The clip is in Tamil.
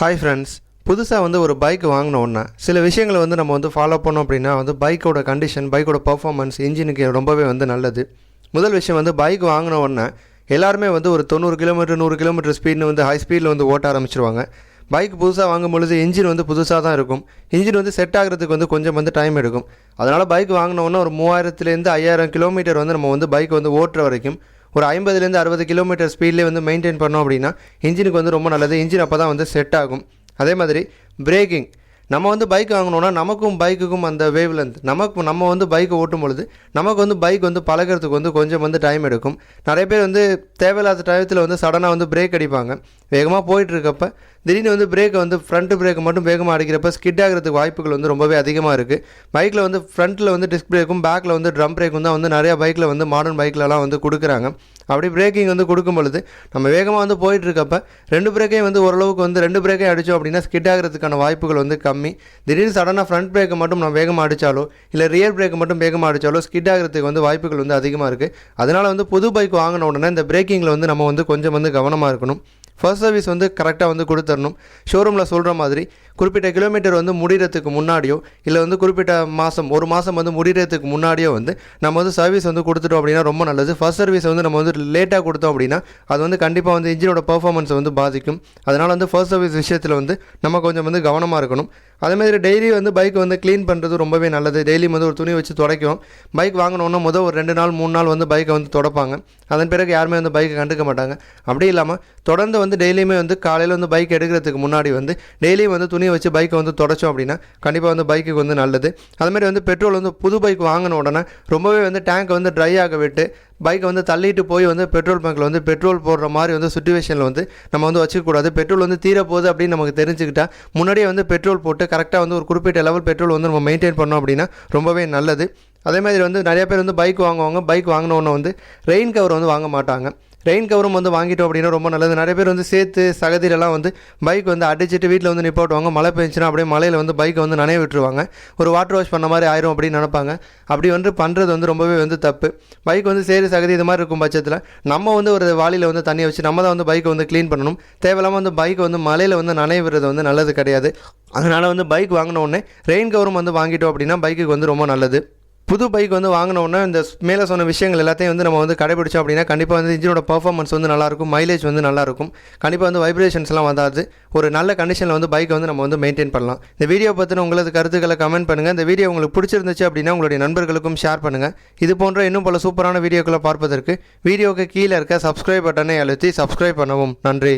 ஹாய் ஃப்ரெண்ட்ஸ் புதுசாக வந்து ஒரு பைக் வாங்கினோன்னா சில விஷயங்களை வந்து நம்ம வந்து ஃபாலோ பண்ணோம் அப்படின்னா வந்து பைக்கோட கண்டிஷன் பைக்கோட பர்ஃபார்மன்ஸ் இன்ஜினுக்கு ரொம்பவே வந்து நல்லது. முதல் விஷயம் வந்து பைக் வாங்கின எல்லாருமே வந்து ஒரு தொண்ணூறு கிலோமீட்டர் நூறு கிலோமீட்டர் ஸ்பீட்னு வந்து ஹை ஸ்பீடில் வந்து ஓட்ட ஆரம்பிச்சிருவாங்க. பைக் புதுசாக வாங்கும் பொழுது இன்ஜின் வந்து புதுசாக தான் இருக்கும். இன்ஜின் வந்து செட் ஆகிறதுக்கு வந்து கொஞ்சம் வந்து டைம் எடுக்கும். அதனால் பைக் வாங்கினோன்னா ஒரு மூவாயிரத்துலேருந்து ஐயாயிரம் கிலோமீட்டர் வந்து நம்ம வந்து பைக் வந்து ஓட்டுற வரைக்கும் ஒரு ஐம்பதுலேருந்து அறுபது கிலோமீட்டர் ஸ்பீட்லேயே வந்து மெயின்டைன் பண்ணோம் அப்படின்னா இன்ஜினுக்கு வந்து ரொம்ப நல்லது. இன்ஜின் அப்போ தான் வந்து செட் ஆகும். அதே மாதிரி பிரேக்கிங் நம்ம வந்து பைக் வாங்கினோன்னா நமக்கும் பைக்குக்கும் அந்த வேவ் லென்த் நமக்கு நம்ம வந்து பைக்கை ஓட்டும் பொழுது நமக்கு வந்து பைக் வந்து பழகிறதுக்கு வந்து கொஞ்சம் வந்து டைம் எடுக்கும். நிறைய பேர் வந்து தேவையில்லாத டயத்தில் வந்து சடனாக வந்து பிரேக் அடிப்பாங்க. வேகமாக போயிட்டுருக்கப்ப திடீர்னு வந்து பிரேக்கை வந்து ஃப்ரண்ட் பிரேக்கை மட்டும் வேகமாக அடிக்கிறப்ப ஸ்கிட் ஆகிறதுக்கு வாய்ப்புகள் வந்து ரொம்பவே அதிகமாக இருக்குது பைக்கில் வந்து ஃப்ரண்ட்டில் வந்து டிஸ்க் பிரேக்கும் பேக்கில் வந்து ட்ரம் பிரேக்கும் தான் வந்து நிறையா பைக்கில் வந்து மாடர்ன் பைக்லலாம் வந்து கொடுக்குறாங்க. அப்படி பிரேக்கிங் வந்து கொடுக்கும் பொழுது நம்ம வேகமாக வந்து போயிட்டுருக்கப்ப ரெண்டு பிரேக்கையும் வந்து ஓரளவுக்கு வந்து ரெண்டு பிரேக்கையும் அடித்தோம் அப்படின்னா ஸ்கிட் ஆகிறதுக்கான வாய்ப்புகள் வந்து கம்மி. திடீர்னு சடனாக ஃப்ரண்ட் பிரேக்கை மட்டும் நம்ம வேகமாக அடித்தாலோ இல்லை ரியர் பிரேக்கை மட்டும் வேகமாக அடித்தாலோ ஸ்கிட் ஆகிறதுக்கு வந்து வாய்ப்புகள் வந்து அதிகமாக இருக்குது அதனால் வந்து புது பைக் வாங்கின உடனே இந்த பிரேக்கிங்கில் வந்து நம்ம வந்து கொஞ்சம் வந்து கவனமாக இருக்கணும். ஃபர்ஸ்ட் சர்வீஸ் வந்து கரெக்டாக வந்து கொடுத்துடணும். ஷோரூமில் சொல்கிற மாதிரி குறிப்பிட்ட கிலோமீட்டர் வந்து முடிகிறதுக்கு முன்னாடியோ இல்லை வந்து குறிப்பிட்ட மாதம் ஒரு மாதம் வந்து முடிகிறதுக்கு முன்னாடியோ வந்து நம்ம வந்து சர்வீஸ் வந்து கொடுத்துட்டோம் அப்படின்னா ரொம்ப நல்லது. ஃபர்ஸ்ட் சர்வீஸ் வந்து நம்ம வந்து லேட்டாக கொடுத்தோம் அப்படின்னா அது வந்து கண்டிப்பாக வந்து இன்ஜினோட பர்ஃபார்மன்ஸை வந்து பாதிக்கும். அதனால் வந்து ஃபர்ஸ்ட் சர்வீஸ் விஷயத்தில் வந்து நம்ம கொஞ்சம் வந்து கவனமாக இருக்கணும். அதேமாதிரி டெய்லி வந்து பைக் வந்து க்ளீன் பண்ணுறது ரொம்பவே நல்லது. டெய்லியும் வந்து ஒரு துணி வச்சு துடைக்கும். பைக் வாங்கினோன்னா முதல் ஒரு ரெண்டு நாள் மூணு நாள் வந்து பைக்கை வந்து துடைப்பாங்க. அதன் பிறகு யாருமே வந்து பைக்கை கண்டுக்க மாட்டாங்க. அப்படி இல்லாமல் தொடர்ந்து வந்து டெய்லியுமே வந்து காலையில் வந்து பைக் எடுக்கிறதுக்கு முன்னாடி வந்து டெய்லியும் வந்து துணியை வச்சு பைக்கை வந்து தொடச்சோம் அப்படின்னா கண்டிப்பாக வந்து பைக்குக்கு வந்து நல்லது. அதுமாதிரி வந்து பெட்ரோல் வந்து புது பைக் வாங்கின உடனே ரொம்பவே வந்து டேங்க் வந்து ட்ரை ஆக விட்டு பைக்கை வந்து தள்ளிட்டு போய் வந்து பெட்ரோல் பங்க்கில் வந்து பெட்ரோல் போடுற மாதிரி வந்து சுச்சுவேஷனில் வந்து நம்ம வந்து வச்சுக்கக்கூடாது. பெட்ரோல் வந்து தீரப்போகுது அப்படின்னு நமக்கு தெரிஞ்சுக்கிட்டா முன்னாடியே வந்து பெட்ரோல் போட்டு கரெக்டாக வந்து ஒரு குறிப்பிட்ட லெவல் பெட்ரோல் வந்து நம்ம மெயின்டைன் பண்ணோம் அப்படின்னா ரொம்பவே நல்லது. அதே மாதிரி வந்து நிறைய பேர் வந்து பைக் வாங்குவாங்க. பைக் வாங்கினோன்னு வந்து ரெயின் கவர் வந்து வாங்க மாட்டாங்க. ரெயின் கவரும் வந்து வாங்கிட்டோம் அப்படின்னா ரொம்ப நல்லது. நிறைய பேர் வந்து சேர்த்து சகதியிலலாம் வந்து பைக் வந்து அடிச்சிட்டு வீட்டில் வந்து நிப்பாட்டுவாங்க. மழை பெஞ்சுன்னா அப்படியே மலையில் வந்து பைக்கை வந்து நனைய விட்டுருவாங்க. ஒரு வாட்டர் வாஷ் பண்ண மாதிரி ஆயிரும் அப்படின்னு நினைப்பாங்க. அப்படி வந்து பண்ணுறது வந்து ரொம்பவே வந்து தப்பு. பைக் வந்து சேரு சகதி இது மாதிரி இருக்கும் பட்சத்தில் நம்ம வந்து ஒரு வாளியில் வந்து தண்ணியை வச்சு நம்ம தான் வந்து பைக்கை வந்து க்ளீன் பண்ணணும். தேவையில்லாமல் வந்து பைக்கை வந்து மலையில் வந்து நனைய விடுறது வந்து நல்லது கிடையாது. அதனால் வந்து பைக் வாங்கினோடனே ரெயின் கவரும் வந்து வாங்கிட்டோம் அப்படின்னா பைக்குக்கு வந்து ரொம்ப நல்லது. புது பைக் வந்து வாங்கின இந்த மேலே சொன்ன விஷயங்கள் எல்லாத்தையும் வந்து நம்ம வந்து கடைபிடிச்சோம் அப்படின்னா கண்டிப்பாக வந்து இன்ஜினோட பர்ஃபார்மன்ஸ் வந்து நல்லாயிருக்கும் மைலேஜ் வந்து நல்லாயிருக்கும். கண்டிப்பாக வந்து வைப்ரேஷன்ஸ்லாம் வந்தாது. ஒரு நல்ல கண்டிஷனில் வந்து பைக்கை வந்து நம்ம வந்து மெயின்டைன் பண்ணலாம். இந்த வீடியோ பற்றின உங்களது கருத்துக்களை கமெண்ட் பண்ணுங்கள் இந்த வீடியோ உங்களுக்கு பிடிச்சிருந்துச்சு அப்படின்னா உங்களுடைய நண்பர்களுக்கும் ஷேர் பண்ணுங்கள் இது போன்ற இன்னும் பல சூப்பரான வீடியோக்களை பார்ப்பதற்கு வீடியோவுக்கு கீழே இருக்க சப்ஸ்கிரைப் பட்டனை அழுத்தி சப்ஸ்கிரைப் பண்ணவும். நன்றி.